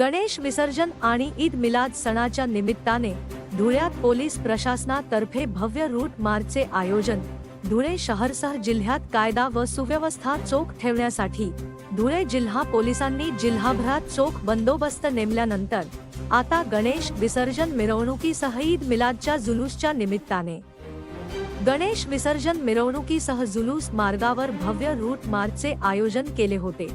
गणेश विसर्जन आणि ईद मिलाद सणाच्या निमित्ताने धुळ्यात पोलीस प्रशासनातर्फे भव्य रूट मार्चचे आयोजन धुळे शहरसह जिल्ह्यात कायदा व सुव्यवस्था चोख ठेवण्यासाठी. धुळे जिल्हा पोलिसांनी जिल्हाभरात चोख बंदोबस्त नेमल्यानंतर आता गणेश विसर्जन मिरवणुकीसह ईद मिलादच्या जुलूसच्या निमित्ताने. गणेश विसर्जन मिरवणुकीसह जुलूस मार्गावर भव्य रूट मार्चचे आयोजन केले होते.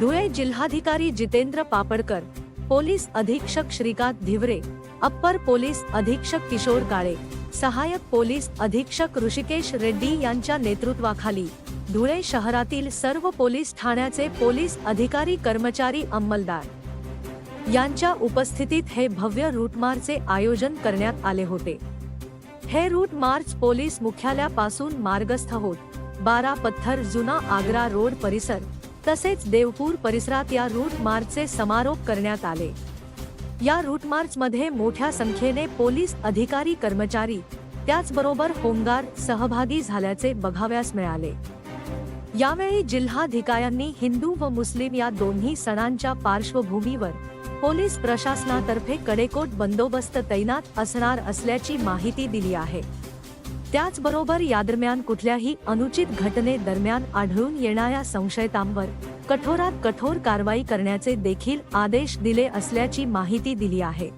धुळे जिल्हाधिकारी जितेंद्र पापडकर पोलीस अधीक्षक श्रीकांत धिवरे अप्पर पोलीस अधीक्षक किशोर काळे सहाय्यक पोलीस अधीक्षक ऋषिकेश रेड्डी यांच्या नेतृत्वाखाली धुळे शहरातील सर्व पोलीस ठाण्याचे पोलीस अधिकारी कर्मचारी अंमलदार यांच्या उपस्थितीत हे भव्य रूट मार्चचे आयोजन करण्यात आले होते. हे रूट मार्च पोलीस मुख्यालयापासून मार्गस्थ होत बारा पत्थर जुना आग्रा रोड परिसर तसेच देवपूर परिसरात या रूट मार्चचे समारोप करण्यात आले. या रूट मार्च मध्ये मोठ्या संख्येने पोलीस अधिकारी कर्मचारी त्याचबरोबर होमगार्ड सहभागी झाल्याचे बघाव्यास मिळाले. यावेळी जिल्हाधिकाऱ्यांनी हिंदू व मुस्लिम या दोन्ही सणांच्या पार्श्वभूमीवर पोलीस प्रशासनातर्फे कडेकोट बंदोबस्त तैनात असणार असल्याची माहिती दिली आहे. त्याचबरोबर यादरम्यान कुठल्याही अनुचित घटने दरम्यान आढळून येणाऱ्या संशयितांवर कठोरात कठोर कारवाई करण्याचे देखील आदेश दिले असल्याची माहिती दिली आहे.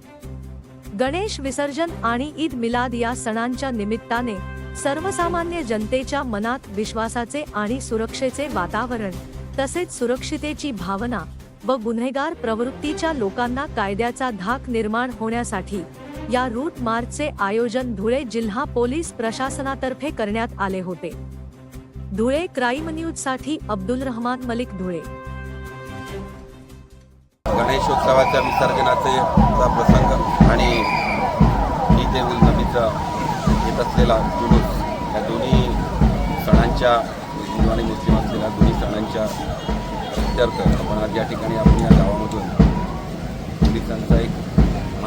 गणेश विसर्जन आणि ईद मिलाद या सणांच्या निमित्ताने सर्वसामान्य जनतेच्या मनात विश्वासाचे आणि सुरक्षेचे वातावरण तसेच सुरक्षितेची भावना व गुन्हेगार प्रवृत्तीच्या लोकांना कायद्याचा धाक निर्माण होण्यासाठी या रूट मार्चचे आयोजन धुळे जिल्हा पोलीस प्रशासनातर्फे करण्यात आले होते. धुळे क्राईम न्यूजसाठी अब्दुल रहमान मलिक धुळे. गणेशोत्सवाच्या विसर्जनाचे प्रसंग आणि ईद उल नबीचा येत असलेला जुलूस या दोन्ही सणांच्या हिंदू आणि मुस्लिम असलेल्या दोन्ही सणांच्या प्रत्यर्थ आपण आज या ठिकाणी आपण या गावामधून पोलिसांचा एक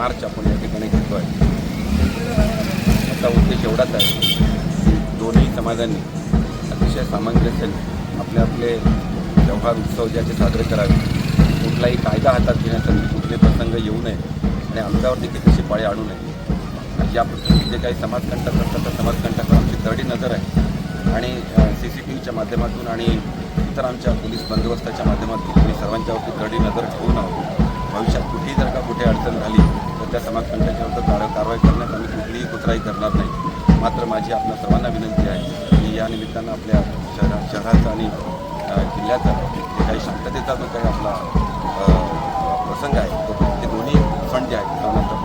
मार्च आपण या ठिकाणी घेतो आहे. याचा उद्देश एवढाच आहे की दोन्ही समाजांनी अतिशय सामंजस्याने आपले आपले व्यवहार उत्सव ज्याचे साजरे करावे. कुठलाही कायदा हातात घेण्यासाठी कुठले प्रसंग येऊ नये आणि आमच्यावर देखील तशी पाळी आणू नये. आणि ज्या जे काही समाजकंटक असतात त्या समाजकंटकावर आमची तरडी नजर आहे. आणि सी सी टी व्हीच्या माध्यमातून आणि इतर आमच्या पोलीस बंदोबस्ताच्या माध्यमातून आम्ही सर्वांच्यावरती तरडी नजर ठेवून आहोत. भविष्यात कुठेही जर का कुठे अडचण झाली तर त्या समाजकंटकाविरुद्ध कार कारवाई करण्यात आम्ही कुठलीही कुत्राही करणार नाही. मात्र माझी आपल्या सर्वांना विनंती आहे की या निमित्तानं आपल्या शहरा शहराचा आणि जिल्ह्याचा काही शांततेचा जो काही आपला प्रसंग आहे तो ते दोन्ही फंड जे आहेत